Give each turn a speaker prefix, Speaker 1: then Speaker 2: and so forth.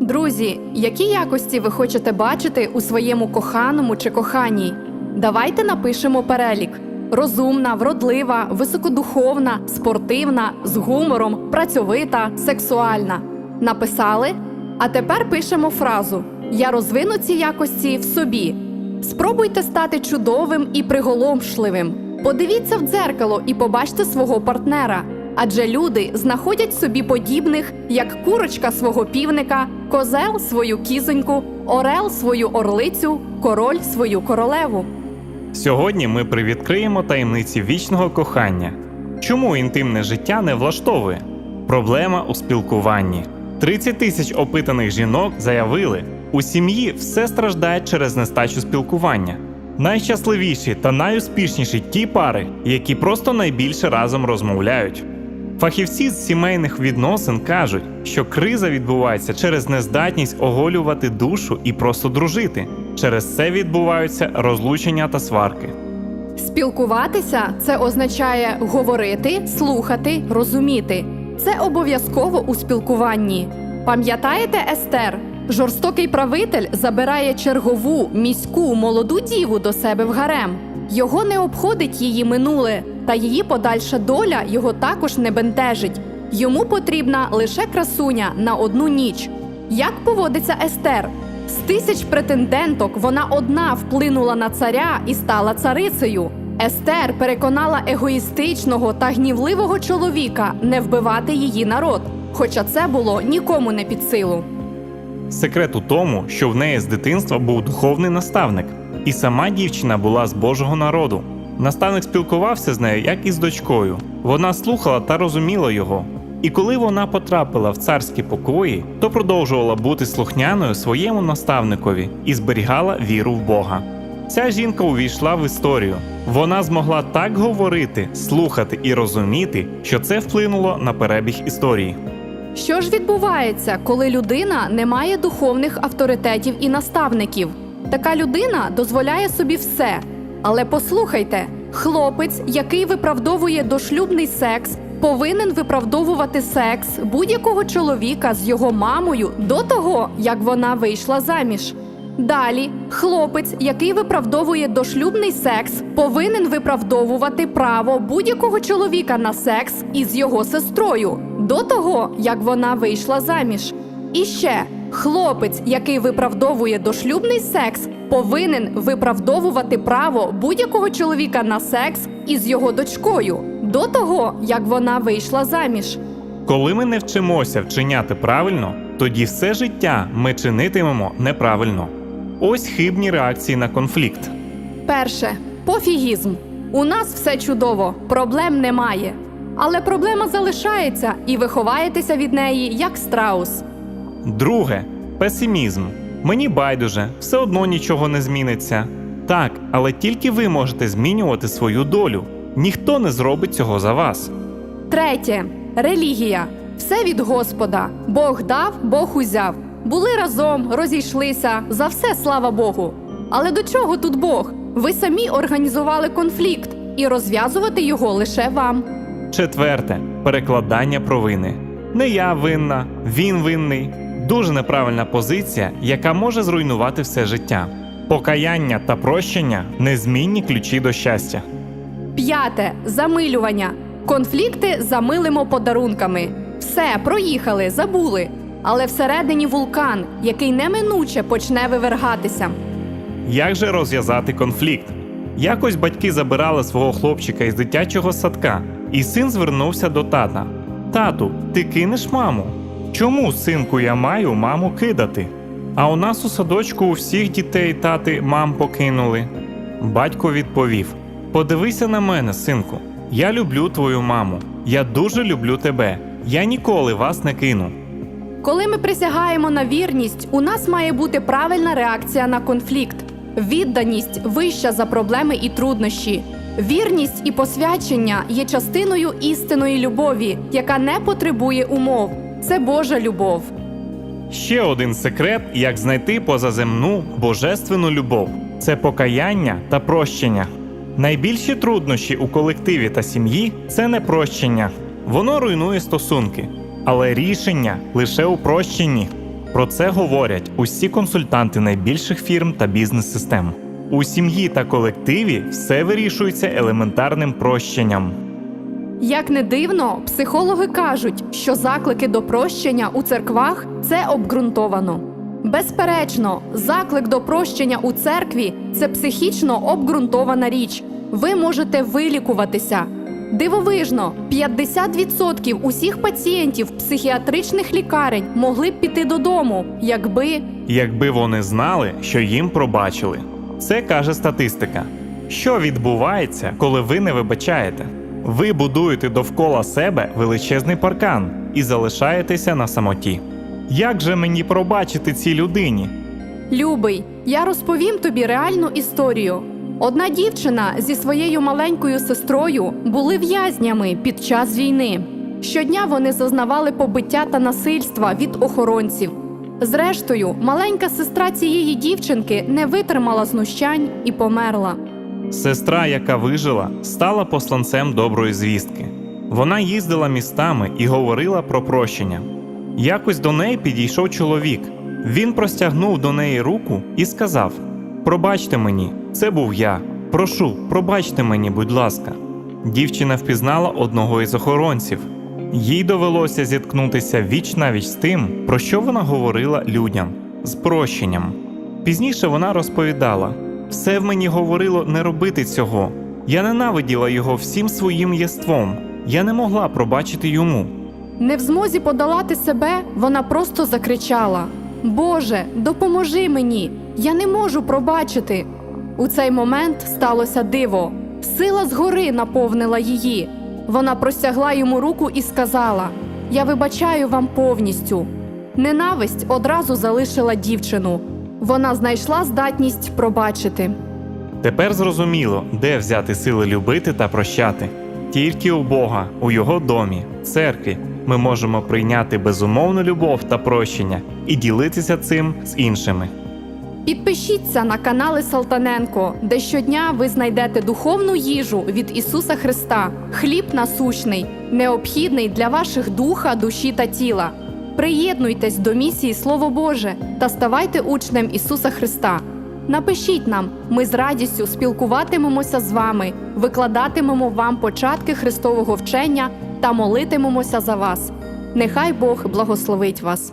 Speaker 1: Друзі, які якості ви хочете бачити у своєму коханому чи коханій? Давайте напишемо перелік: розумна, вродлива, високодуховна, спортивна, з гумором, працьовита, сексуальна. Написали? А тепер пишемо фразу: Я розвину ці якості в собі. Спробуйте стати чудовим і приголомшливим. Подивіться в дзеркало і побачте свого партнера. Адже люди знаходять собі подібних, як курочка свого півника, козел свою кізоньку, орел свою орлицю, король свою королеву.
Speaker 2: Сьогодні ми привідкриємо таємниці вічного кохання. Чому інтимне життя не влаштовує? Проблема у спілкуванні. 30 тисяч опитаних жінок заявили, у сім'ї все страждає через нестачу спілкування. Найщасливіші та найуспішніші ті пари, які просто найбільше разом розмовляють. Фахівці з сімейних відносин кажуть, що криза відбувається через нездатність оголювати душу і просто дружити. Через це відбуваються розлучення та сварки.
Speaker 1: Спілкуватися це означає говорити, слухати, розуміти. Це обов'язково у спілкуванні. Пам'ятаєте, Естер? Жорстокий правитель забирає чергову міську молоду діву до себе в гарем. Його не обходить її минуле, та її подальша доля його також не бентежить. Йому потрібна лише красуня на одну ніч. Як поводиться Естер? З тисяч претенденток вона одна вплинула на царя і стала царицею. Естер переконала егоїстичного та гнівливого чоловіка не вбивати її народ, хоча це було нікому не під силу.
Speaker 2: Секрет у тому, що в неї з дитинства був духовний наставник, і сама дівчина була з Божого народу. Наставник спілкувався з нею як із дочкою. Вона слухала та розуміла його. І коли вона потрапила в царські покої, то продовжувала бути слухняною своєму наставникові і зберігала віру в Бога. Ця жінка увійшла в історію. Вона змогла так говорити, слухати і розуміти, що це вплинуло на перебіг історії.
Speaker 1: Що ж відбувається, коли людина не має духовних авторитетів і наставників? Така людина дозволяє собі все. Але послухайте, хлопець, який виправдовує дошлюбний секс, повинен виправдовувати секс будь-якого чоловіка з його мамою до того, як вона вийшла заміж. Далі, хлопець, який виправдовує дошлюбний секс, повинен виправдовувати право будь-якого чоловіка на секс із його сестрою до того, як вона вийшла заміж. І ще хлопець, який виправдовує дошлюбний секс, повинен виправдовувати право будь-якого чоловіка на секс із його дочкою до того, як вона вийшла заміж.
Speaker 2: Коли ми не вчимося вчиняти правильно, тоді все життя ми чинитимемо неправильно. Ось хибні реакції на конфлікт.
Speaker 1: Перше пофігізм. У нас все чудово, проблем немає. Але проблема залишається, і ви ховаєтеся від неї як страус.
Speaker 2: Друге песимізм. Мені байдуже, все одно нічого не зміниться. Так, але тільки ви можете змінювати свою долю. Ніхто не зробить цього за вас.
Speaker 1: Третє релігія. Все від Господа. Бог дав, Бог узяв. Були разом, розійшлися. За все слава Богу. Але до чого тут Бог? Ви самі організували конфлікт, і розв'язувати його лише вам.
Speaker 2: Четверте перекладання провини. Не я винна, він винний. Дуже неправильна позиція, яка може зруйнувати все життя. Покаяння та прощення незмінні ключі до щастя.
Speaker 1: П'яте замилювання. Конфлікти замилимо подарунками. Все, проїхали, забули. Але всередині вулкан, який неминуче почне вивергатися.
Speaker 2: Як же розв'язати конфлікт? Якось батьки забирали свого хлопчика із дитячого садка, і син звернувся до тата: Тату, ти кинеш маму? Чому, синку, я маю маму кидати? А у нас у садочку у всіх дітей тати мам покинули. Батько відповів: Подивися на мене, синку. Я люблю твою маму. Я дуже люблю тебе. Я ніколи вас не кину.
Speaker 1: Коли ми присягаємо на вірність, у нас має бути правильна реакція на конфлікт. Відданість вища за проблеми і труднощі. Вірність і посвячення є частиною істинної любові, яка не потребує умов. Це Божа любов.
Speaker 2: Ще один секрет, як знайти позаземну божественну любов це покаяння та прощення. Найбільші труднощі у колективі та сім'ї це не прощення. Воно руйнує стосунки, але рішення лише у прощенні. Про це говорять усі консультанти найбільших фірм та бізнес-систем. У сім'ї та колективі все вирішується елементарним прощенням.
Speaker 1: Як не дивно, психологи кажуть, що заклики до прощення у церквах це обґрунтовано. Безперечно, заклик до прощення у церкві це психічно обґрунтована річ. Ви можете вилікуватися. Дивовижно, 50% усіх пацієнтів психіатричних лікарень могли б піти додому, якби
Speaker 2: Якби вони знали, що їм пробачили. Це каже статистика. Що відбувається, коли ви не вибачаєте? Ви будуєте довкола себе величезний паркан і залишаєтеся на самоті. Як же мені пробачити цій людині?
Speaker 1: Любий, я розповім тобі реальну історію. Одна дівчина зі своєю маленькою сестрою були в'язнями під час війни. Щодня вони зазнавали побиття та насильства від охоронців. Зрештою, маленька сестра цієї дівчинки не витримала знущань і померла.
Speaker 2: Сестра, яка вижила, стала посланцем доброї звістки. Вона їздила містами і говорила про прощення. Якось до неї підійшов чоловік. Він простягнув до неї руку і сказав: Пробачте мені, це був я. Прошу, пробачте мені, будь ласка. Дівчина впізнала одного із охоронців. Їй довелося зіткнутися віч навіч з тим, про що вона говорила людям з прощенням. Пізніше вона розповідала: все в мені говорило не робити цього. Я ненавиділа його всім своїм єством. Я не могла пробачити йому.
Speaker 1: Не в змозі подолати себе, вона просто закричала: Боже, допоможи мені! Я не можу пробачити. У цей момент сталося диво. Сила згори наповнила її. Вона простягла йому руку і сказала: Я вибачаю вам повністю. Ненависть одразу залишила дівчину. Вона знайшла здатність пробачити.
Speaker 2: Тепер зрозуміло, де взяти сили любити та прощати. Тільки у Бога, у Його домі, церкві, ми можемо прийняти безумовну любов та прощення і ділитися цим з іншими.
Speaker 1: Підпишіться на канали Салтаненко, де щодня ви знайдете духовну їжу від Ісуса Христа, хліб насущний, необхідний для ваших духа, душі та тіла. Приєднуйтесь до місії Слово Боже та ставайте учнем Ісуса Христа. Напишіть нам, ми з радістю спілкуватимемося з вами, викладатимемо вам початки Христового вчення та молитимемося за вас. Нехай Бог благословить вас.